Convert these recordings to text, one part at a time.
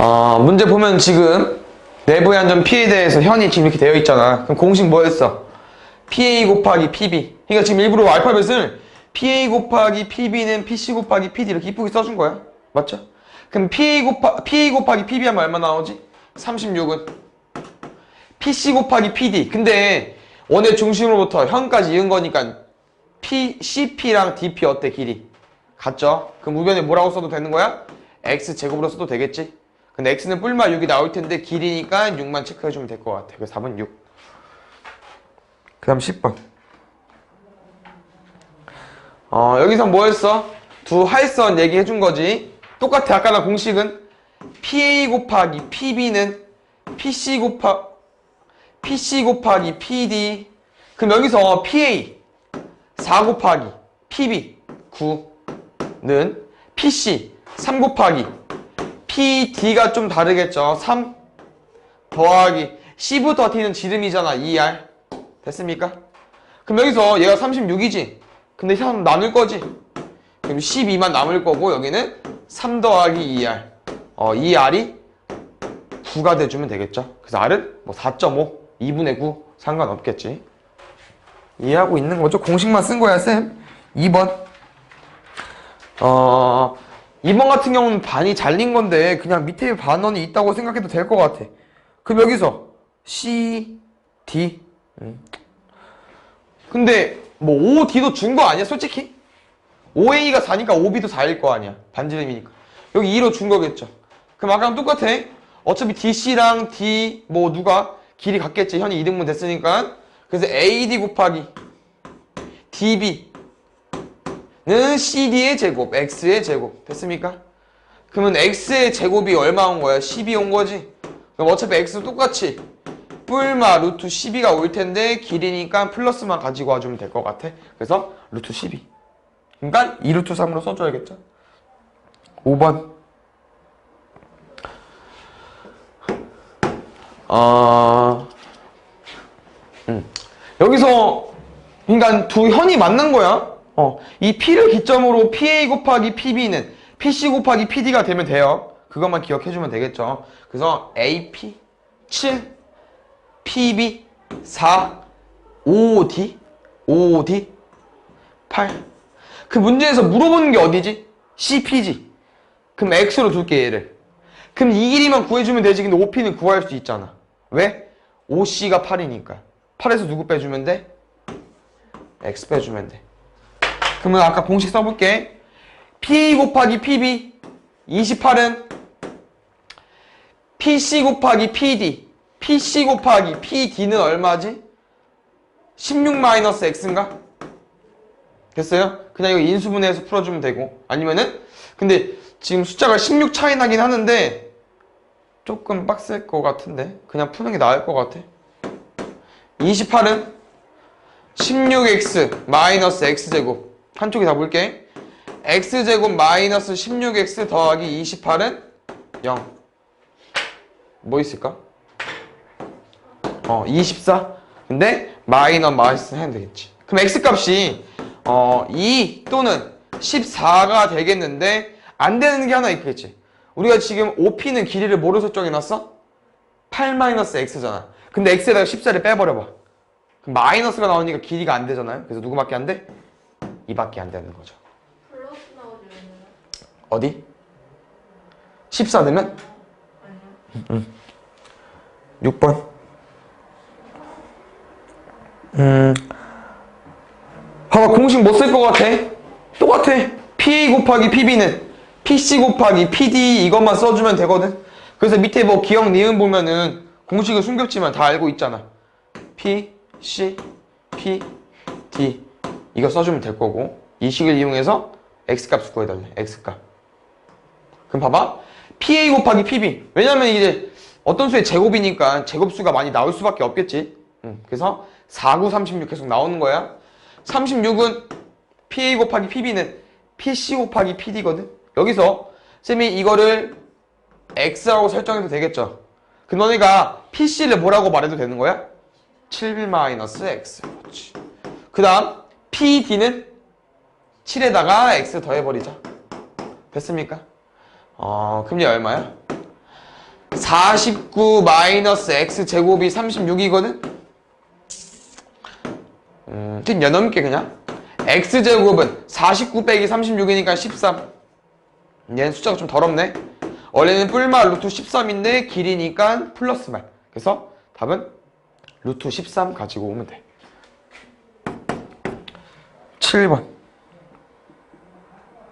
어, 문제 보면 지금 내부의 안전 P에 대해서 현이 지금 이렇게 되어 있잖아. 그럼 공식 뭐였어? PA 곱하기 PB. 그러니까 지금 일부러 알파벳을 PA 곱하기 PB는 PC 곱하기 PD 이렇게 이쁘게 써준 거야. 맞죠? 그럼 PA 곱하, PA 곱하기 PB 하면 얼마 나오지? 36은 PC 곱하기 PD. 근데 원의 중심으로부터 현까지 이은 거니까 P, CP랑 DP 어때 길이? 같죠? 그럼 우변에 뭐라고 써도 되는 거야? X 제곱으로 써도 되겠지? 근데 X는 뿔마 6이 나올 텐데 길이니까 6만 체크해주면 될 것 같아. 그래서 4번 6. 그 다음 10번. 어, 여기서 뭐였어? 두 할선 얘기해준 거지. 똑같아. 아까랑 공식은 PA 곱하기 PB는 PC 곱하, PC 곱하기 PD. 그럼 여기서 PA 4 곱하기 PB 9는 PC 3 곱하기 PD가 좀 다르겠죠. 3 더하기 C부터 D는 지름이잖아. 2R. 됐습니까? 그럼 여기서 얘가 36이지. 근데 3 나눌 거지. 그럼 12만 남을 거고 여기는 3 더하기 2R. 어, 2R이 9가 돼주면 되겠죠. 그래서 R은 뭐 4.5, 2분의 9 상관없겠지. 이해하고 있는 거죠? 공식만 쓴 거야, 쌤. 2번. 어, 2번 같은 경우는 반이 잘린 건데 그냥 밑에 반원이 있다고 생각해도 될 것 같아. 그럼 여기서 C, D. 음. 근데 뭐 O, D도 준 거 아니야, 솔직히? OA가 4니까 OB도 4일 거 아니야. 반지름이니까. 여기 2로 준 거겠죠. 그럼 아까랑 똑같아. 어차피 DC랑 D 뭐 누가 길이 같겠지. 현이 이등분 됐으니까. 그래서 AD 곱하기 DB 는 CD의 제곱, X의 제곱. 됐습니까? 그러면 X의 제곱이 얼마 온 거야? 10이 온 거지? 그럼 어차피 X 똑같이 뿔마 루트 12가 올 텐데 길이니까 플러스만 가지고 와주면 될 것 같아. 그래서 루트 12. 그러니까 2루트 3으로 써줘야겠죠? 5번. 아, 음. 여기서, 그러니까 두 현이 만난 거야. 어, 이 P를 기점으로 PA 곱하기 PB는 PC 곱하기 PD가 되면 돼요. 그것만 기억해주면 되겠죠. 그래서 AP 7, PB 4, OD, OD 8. 그 문제에서 물어보는 게 어디지? CP지. 그럼 X로 둘게 얘를. 그럼 이 길이만 구해주면 되지. 근데 OP는 구할 수 있잖아. 왜? OC가 8이니까. 8에서 누구 빼주면 돼? X 빼주면 돼. 그러면 아까 공식 써볼게. PA 곱하기 PB 28은 PC 곱하기 PD PC 곱하기 PD는 얼마지? 16 마이너스 X인가? 됐어요? 그냥 이거 인수분해해서 풀어주면 되고 아니면은 근데 지금 숫자가 16 차이 나긴 하는데 조금 빡셀 것 같은데 그냥 푸는 게 나을 것 같아 28은 16x 마이너스 x제곱 한쪽에 다 볼게 x제곱 마이너스 16x 더하기 28은 0 뭐 있을까? 어, 24. 근데 마이너 마이너스 해야 되겠지. 그럼 x 값이 어, 2 또는 14가 되겠는데 안 되는 게 하나 있겠지. 우리가 지금 OP는 길이를 뭐로 설정해놨어? 8 마이너스 x잖아. 근데 x에다가 14를 빼버려봐. 그럼 마이너스가 나오니까 길이가 안 되잖아요. 그래서 누구밖에 안 돼? 2밖에 안 되는 거죠. 어디? 14 되면? 아니요 6번. 음. 봐봐, 공식 뭐쓸것 같아? 똑같아. PA 곱하기 PB는 PC 곱하기 PD 이것만 써주면 되거든. 그래서 밑에 뭐 기억 니은 보면은 공식을 숨겼지만 다 알고 있잖아. P, C, P, D. 이거 써주면 될 거고. 이 식을 이용해서 X값 구해달래. X값. 그럼 봐봐. PA 곱하기 PB. 왜냐면 이제 어떤 수의 제곱이니까 제곱수가 많이 나올 수밖에 없겠지. 음, 그래서 4, 9, 36 계속 나오는 거야. 36은 PA 곱하기 PB는 PC 곱하기 PD거든. 여기서 쌤이 이거를 X라고 설정해도 되겠죠. 그 너네가 PC를 뭐라고 말해도 되는 거야? 7 마이너스 X. 그렇지. 그 다음 PD는 7에다가 X 더해버리자. 됐습니까? 어, 얘 얼마야? 49 마이너스 x 제곱이 36이거든? 음, 좀 여넘게 그냥. x 제곱은 49 빼기 36이니까 13. 얘는 숫자가 좀 더럽네. 원래는 뿔말 루트 13인데 길이니까 플러스 말. 그래서 답은 루트 13 가지고 오면 돼. 7번.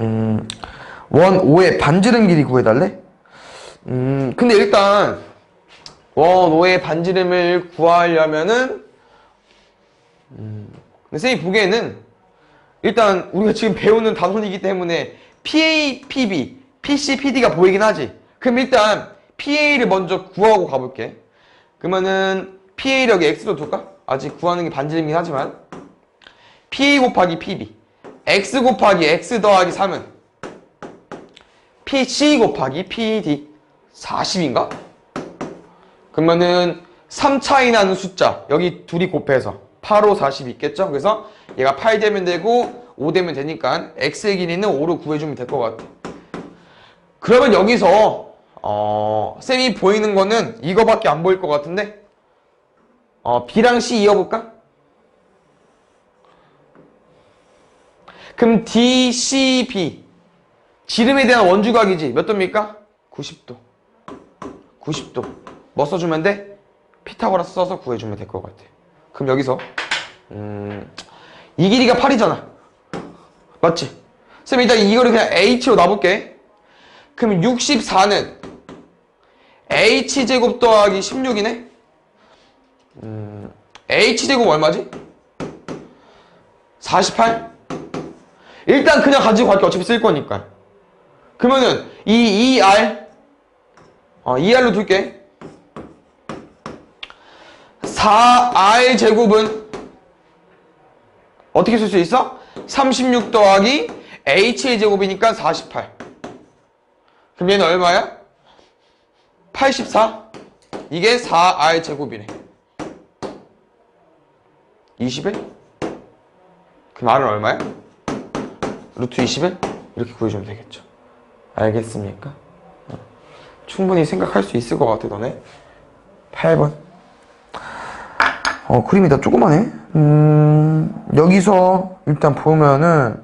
음, 원 5의 반지름 길이 구해달래? 음, 근데 일단 원 5의 반지름을 구하려면은 음, 근데 선생님 보기에는 일단 우리가 지금 배우는 단원이기 때문에 PA, PB, PC, PD가 보이긴 하지. 그럼 일단 PA를 먼저 구하고 가볼게. 그러면은 여기 X로 둘까? 아직 구하는 게 반지름이긴 하지만 PA 곱하기 PB X 곱하기 X 더하기 3은 PC 곱하기 PD 40인가? 그러면은 3 차이 나는 숫자 여기 둘이 곱해서 8, 5, 40 있겠죠? 그래서 얘가 8 되면 되고 5 되면 되니까 X의 길이는 5로 구해주면 될 것 같아 그러면 여기서 어, 쌤이 보이는 거는 이거밖에 안 보일 것 같은데 어, B랑 C 이어볼까? 그럼 D, C, B 지름에 대한 원주각이지 몇 도입니까? 90도 90도 뭐 써주면 돼? 피타고라스 써서 구해주면 될 것 같아 그럼 여기서 음, 이 길이가 8이잖아 맞지? 쌤 일단 이거를 그냥 H로 놔볼게 그럼 64는 H제곱 더하기 16이네 음, H제곱 얼마지? 48? 일단 그냥 가지고 갈게 어차피 쓸 거니까 그러면은 이 2R 어, 2R로 둘게 4R 제곱은 어떻게 쓸 수 있어? 36 더하기 H의 제곱이니까 48 그럼 얘는 얼마야? 84 이게 4R 제곱이네 21? 그럼 R은 얼마야? 루트 21? 이렇게 구해주면 되겠죠. 알겠습니까? 어. 충분히 생각할 수 있을 것 같아, 너네. 8번. 어, 그림이 다 조그마네. 음, 여기서 일단 보면은,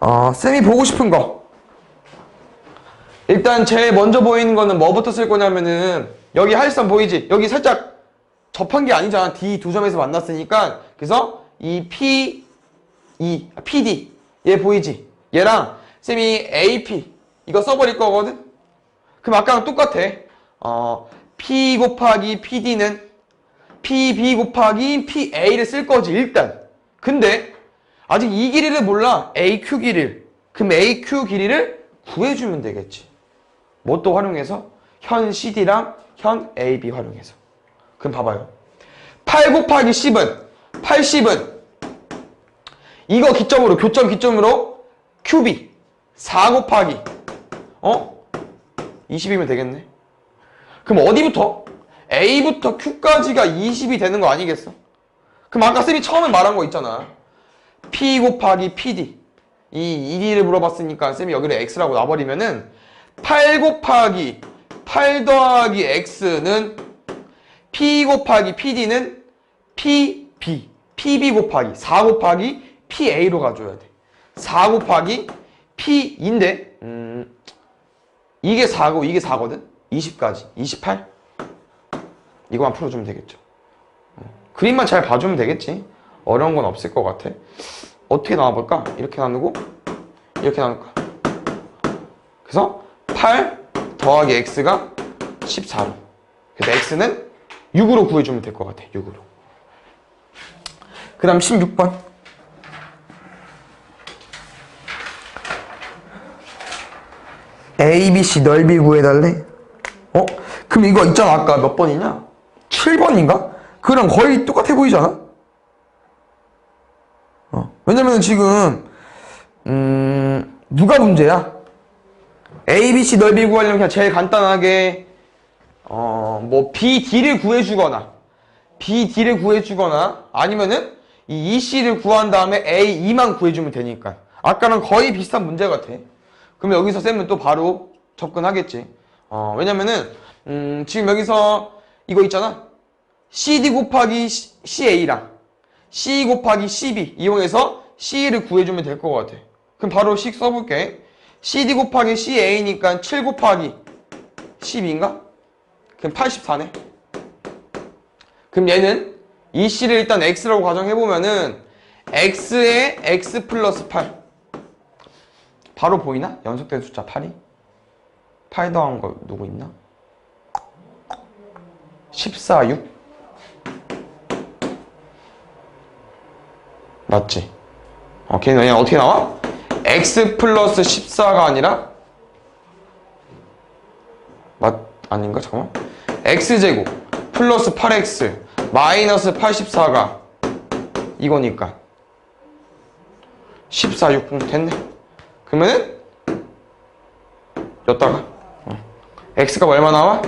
어, 쌤이 보고 싶은 거. 일단 제일 먼저 보이는 거는 뭐부터 쓸 거냐면은, 여기 하일선 보이지? 여기 살짝 접한 게 아니잖아. D 두 점에서 만났으니까. 그래서 이 P, 이 PD 얘 보이지? 얘랑 쌤이 AP 이거 써버릴 거거든? 그럼 아까랑 똑같아 어, P 곱하기 PD는 PB 곱하기 PA를 쓸 거지 일단 근데 아직 이 길이를 몰라 AQ 길이를 그럼 AQ 길이를 구해주면 되겠지 뭐 또 활용해서? 현 CD랑 현 AB 활용해서 그럼 봐봐요 8 곱하기 10은 80은 이거 기점으로 교점 기점으로 QB 4 곱하기 어? 20이면 되겠네 그럼 어디부터? A부터 Q까지가 20이 되는 거 아니겠어? 그럼 아까 쌤이 처음에 말한 거 있잖아 P 곱하기 PD 이 1위를 물어봤으니까 쌤이 여기를 X라고 놔버리면은 8 곱하기 8 더하기 X는 P 곱하기 PD는 PB PB 곱하기 4 곱하기 PA로 가줘야 돼. 4 곱하기 P인데 음, 이게 4고 이게 4거든. 20까지. 28? 이거만 풀어주면 되겠죠. 음, 그림만 잘 봐주면 되겠지. 어려운 건 없을 것 같아. 어떻게 나눠볼까? 이렇게 나누고 이렇게 나눌까? 그래서 8 더하기 X가 14로. 그래서 X는 6으로 구해주면 될 것 같아. 6으로. 그 다음 16번. ABC 넓이 구해달래? 어? 그럼 이거 있잖아. 아까 몇 번이냐? 7번인가? 그랑 거의 똑같아 보이잖아? 어. 왜냐면 지금, 음, 누가 문제야? ABC 넓이 구하려면 그냥 제일 간단하게, 어, 뭐, BD를 구해주거나, BD를 구해주거나, 아니면은, 이 EC를 구한 다음에 A2만 구해주면 되니까. 아까랑 거의 비슷한 문제 같아. 그럼 여기서 쌤은 또 바로 접근하겠지. 어, 왜냐면은, 음, 지금 여기서 이거 있잖아. CD 곱하기 CA랑 C 곱하기 CB 이용해서 C를 구해주면 될 것 같아. 그럼 바로 식 써볼게. CD 곱하기 CA니까 7 곱하기 12인가? 그럼 84네. 그럼 얘는 이 C를 일단 X라고 가정해보면은 X에 X 플러스 8. 바로 보이나? 연속된 숫자 8이? 8 더한 거 누구 있나? 14, 6? 맞지? 어, 걔는 그냥 어떻게 나와? x 플러스 14가 아니라 맞 아닌가 잠깐만 x제곱 플러스 8x 마이너스 84가 이거니까 14, 6 음, 됐네 그러면은 여다가 어. x가 얼마 나와?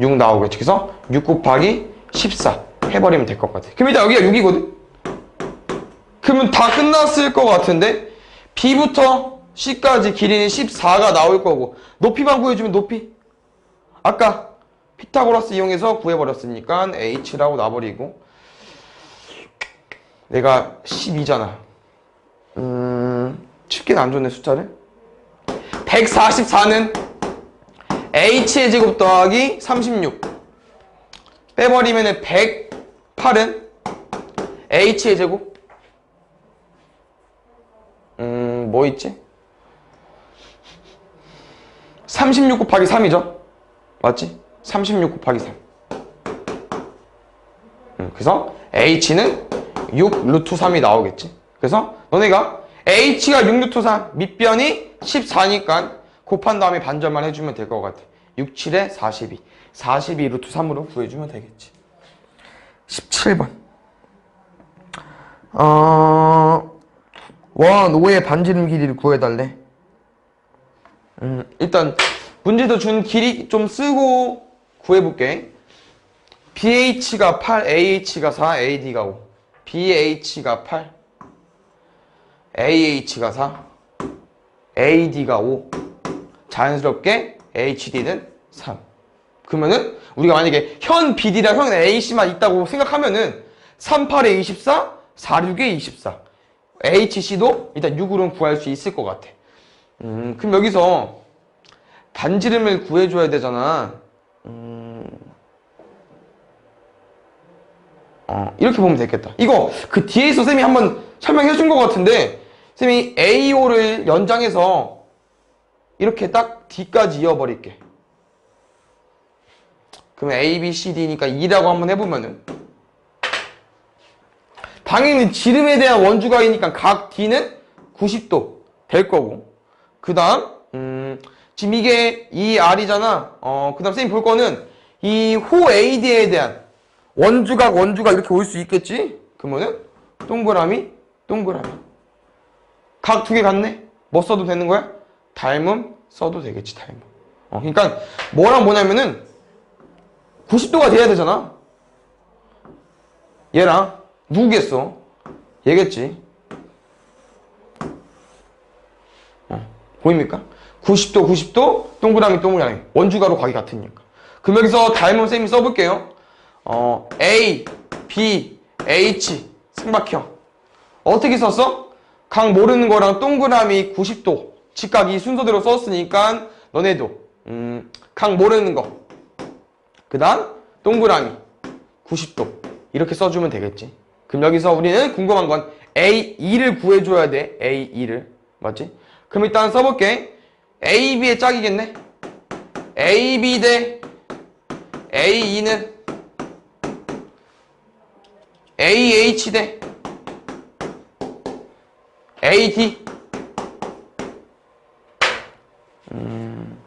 6 나오겠지 그래서 6 곱하기 14 해버리면 될 것 같아. 그럼 일단 여기가 6이거든? 그러면 다 끝났을 것 같은데? B부터 C까지 길이는 14가 나올 거고 높이만 구해주면 높이. 아까 피타고라스 이용해서 구해버렸으니까 H라고 놔버리고. 내가 12잖아. 음... 쉽게는 안 좋네 숫자를 144는 H의 제곱 더하기 36 빼버리면 108은 H의 제곱 음, 뭐 있지? 36 곱하기 3이죠? 맞지? 36 곱하기 3. 음, 그래서 h는 6 루트 3이 나오겠지? 그래서 너네가 h가 6 루트 3, 밑변이 14니까 곱한 다음에 반절만 해주면 될 것 같아. 6, 7에 42. 42 루트 3으로 구해주면 되겠지. 17번. 어... 원 5의 반지름 길이를 구해달래. 음, 일단 문제도 준 길이 좀 쓰고 구해볼게. BH가 8, AH가 4, AD가 5. BH가 8, AH가 4, AD가 5. 자연스럽게 HD는 3. 그러면은 우리가 만약에 현 BD랑 현 AC만 있다고 생각하면은 3, 8에 24, 4, 6에 24. HC도 일단 6으로는 구할 수 있을 것 같아. 음, 그럼 여기서 반지름을 구해줘야 되잖아. 음, 어, 이렇게 보면 되겠다. 이거 그 뒤에서 쌤이 한번 설명해 준 것 같은데, 쌤이 AO를 연장해서 이렇게 딱 D까지 이어버릴게. 그러면 A, B, C, D니까 2라고 한번 해보면은, 당연히 지름에 대한 원주각이니까 각 D는 90도 될 거고. 그 다음 음, 지금 이게 이 R이잖아. 어, 그 다음 쌤이 볼 거는 이 호 AD에 대한 원주각 원주각 이렇게 올 수 있겠지? 그러면은 동그라미 동그라미 각 두 개 같네 뭐 써도 되는 거야? 닮음 써도 되겠지 닮음 어, 그러니까 뭐랑 뭐냐면은 90도가 돼야 되잖아 얘랑 누구겠어? 얘겠지. 어, 보입니까? 90도, 90도, 동그라미, 동그라미. 원주가로 각이 같으니까. 그럼 여기서 닮은 쌤이 써볼게요. 어, A, B, H, 삼각형. 어떻게 썼어? 각 모르는 거랑 동그라미 90도. 직각 이 순서대로 썼으니까 너네도 음, 각 모르는 거. 그 다음 동그라미 90도. 이렇게 써주면 되겠지. 그럼 여기서 우리는 궁금한 건 A2를 구해줘야 돼. A2를. 맞지? 그럼 일단 써볼게. AB의 짝이겠네? AB 대 A2는 AH 대 AD. 음.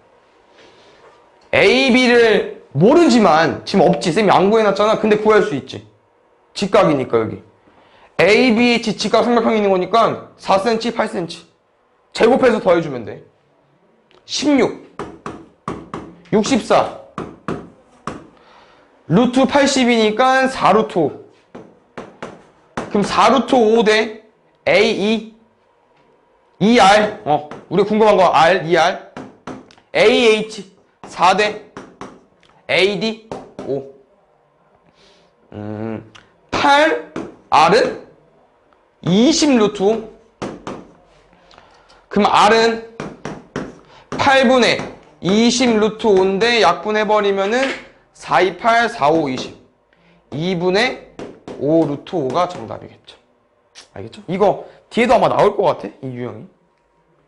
AB를 모르지만 지금 없지. 쌤이 안 구해놨잖아. 근데 구할 수 있지. 직각이니까 여기 ABH 직각 삼각형이 있는 거니까 4cm, 8cm 제곱해서 더해주면 돼 16 64 루트 80이니까 4루트 5 그럼 4루트 5 대 A2 2R 어 우리 궁금한 거 R, 2R AH 4대 AD 5. 음, 8 R은 20 루트 5. 그럼 R은 8분의 20 루트 5인데 약분해버리면은 4, 2, 8, 4, 5, 20. 2분의 5 루트 5가 정답이겠죠. 알겠죠? 이거 뒤에도 아마 나올 것 같아, 이 유형이.